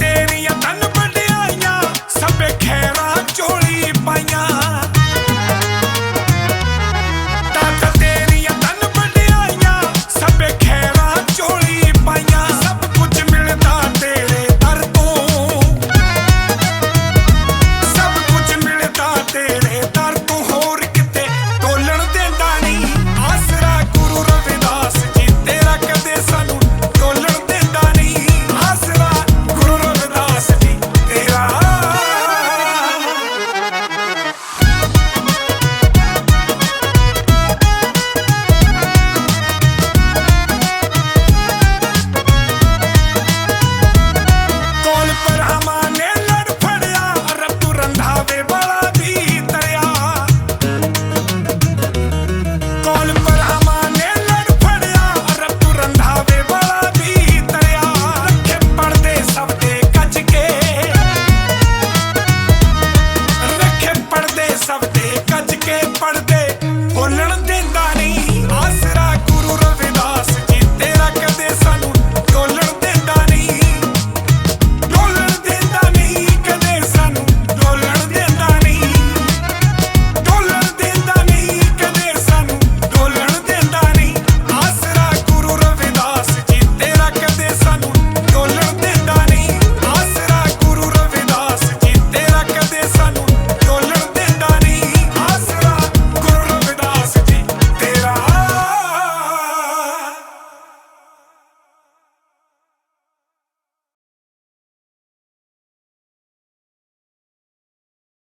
ਤੇਰੀਆਂ ਤਨ ਵਡਿਆਈਆਂ ਸਭੇ ਖੇ